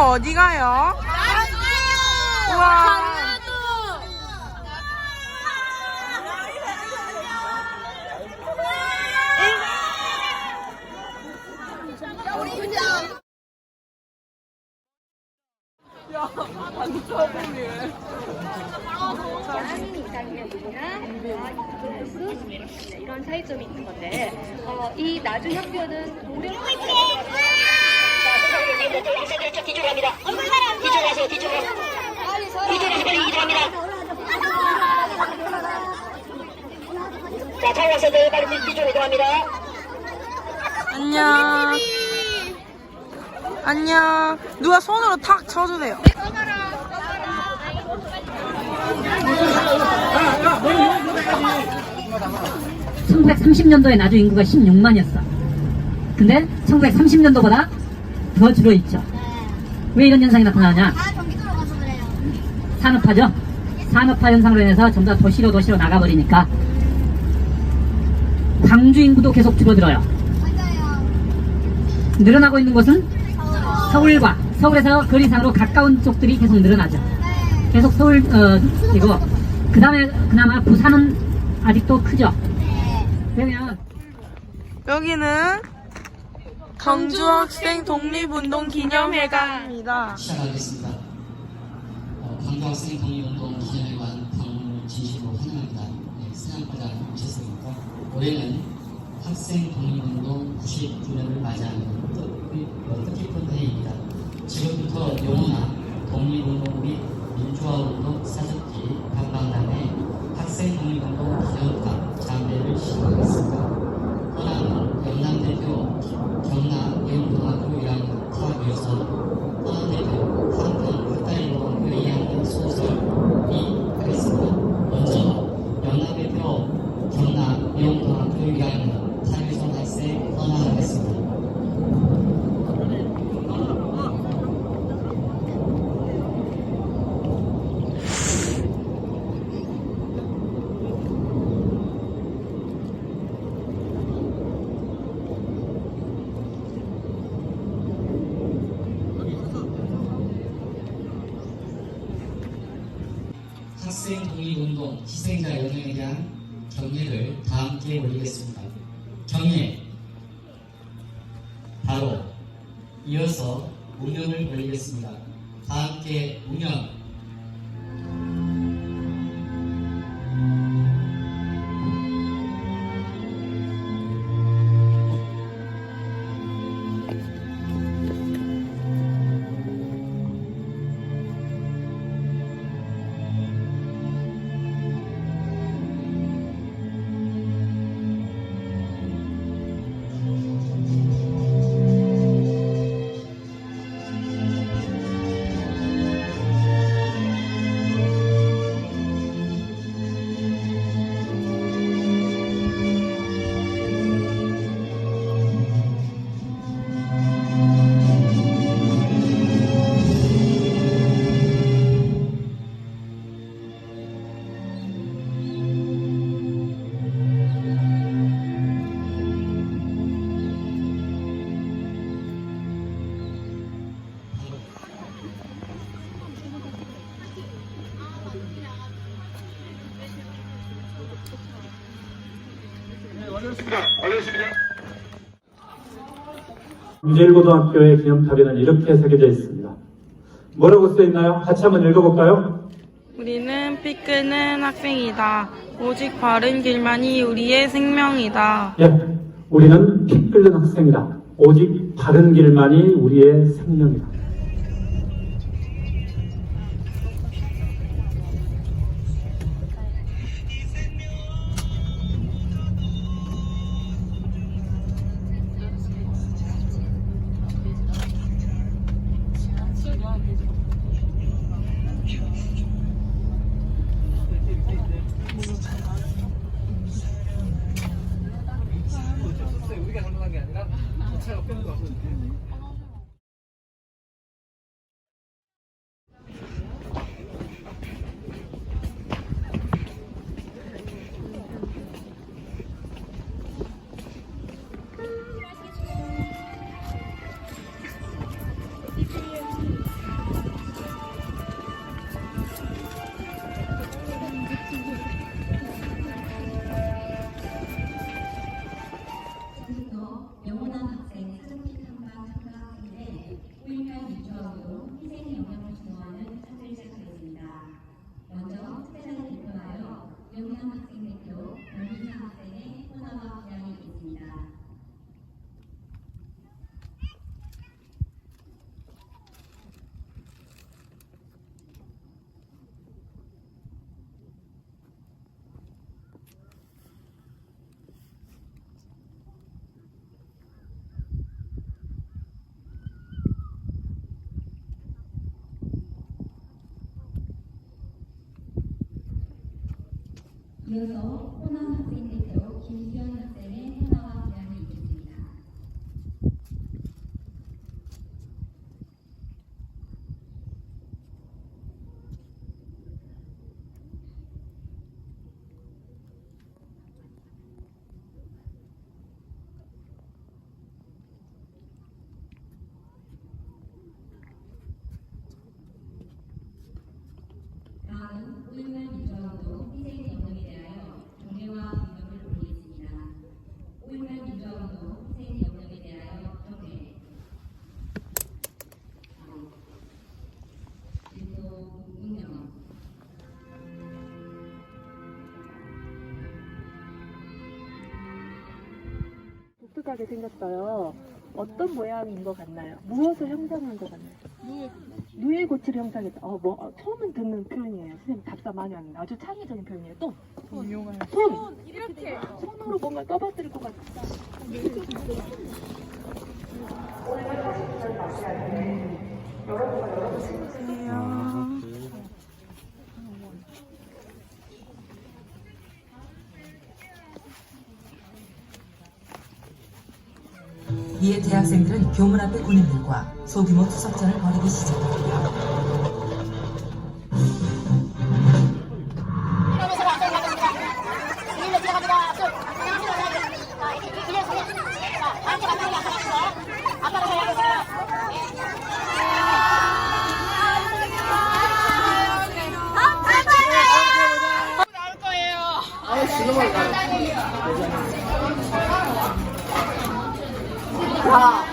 어디 가요? 우와. 다른 이상형이나 이런 차이점이 있는 건데 어, 이 나중 학교는 안녕. 안녕. 누가 손으로 탁 쳐주세요. 1930년도에 나주 인구가 16만이었어. 근데 1930년도보다 더 줄어 있죠. 왜 이런 현상이 나타나냐? 다 경기도로 가서 그래요. 산업화죠. 산업화 현상으로 인해서 전부 다 도시로 도시로 나가버리니까 광주 인구도 계속 줄어들어요. 맞아요. 늘어나고 있는 곳은 서울과 서울에서 거리상으로 가까운 쪽들이 계속 늘어나죠. 네. 계속 서울 어 이거 그 다음에 그나마 부산은 아직도 크죠. 그러면 여기는 경주 학생 독립운동 기념회관입니다. 시작하겠습니다. 어, 광주학생 독립운동 기념회관 방문을 진심으로 환영합니다. 네, 생각보다 재밌습니다. 올해는 학생 독립운동 90주년을 맞이하는 어, 뜻깊은 해입니다. 지금부터 영원한 독립운동 및 민주화운동 사적지 방방단의 학생 독립운동 기념관 장례를 시작하겠습니다. 허나는 영남대표 경남 예운동학교 1학년 타학교에서 허나대표 한편 흑다리고등학교 2학년 소설이 하겠습니다. 먼저 영남대표 경남 예운동학교 1학년 타교성 학생 헌화하겠습니다. 학생 독립운동 희생자 연행에 대한 경례를 다 함께 올리겠습니다. 경례 바로 이어서 운영을 올리겠습니다. 다 함께 운영 유재일고등학교의 기념탑에는 이렇게 새겨져 있습니다. 뭐라고 써 있나요? 같이 한번 읽어볼까요? 우리는 피 끄는 학생이다. 오직 바른 길만이 우리의 생명이다. 예, 우리는 피 끓는 학생이다. 오직 바른 길만이 우리의 생명이다. 차가 빼는 거 같은데. 이어서 독특하게 생겼어요. 어떤 모양인 것 같나요? 무엇을 형상한 것 같나요? 누에. 누에 고치를 형상했다. 어, 뭐, 어, 처음 듣는 표현이에요. 선생님 답사 많이 하는데 아주 창의적인 표현이에요. 또? 손. 손. 이렇게. 손으로 뭔가 떠받들 것 같다. 대학생들은 교문 앞의 군인들과 소규모 투석전을 벌이기 시작합니다. 자,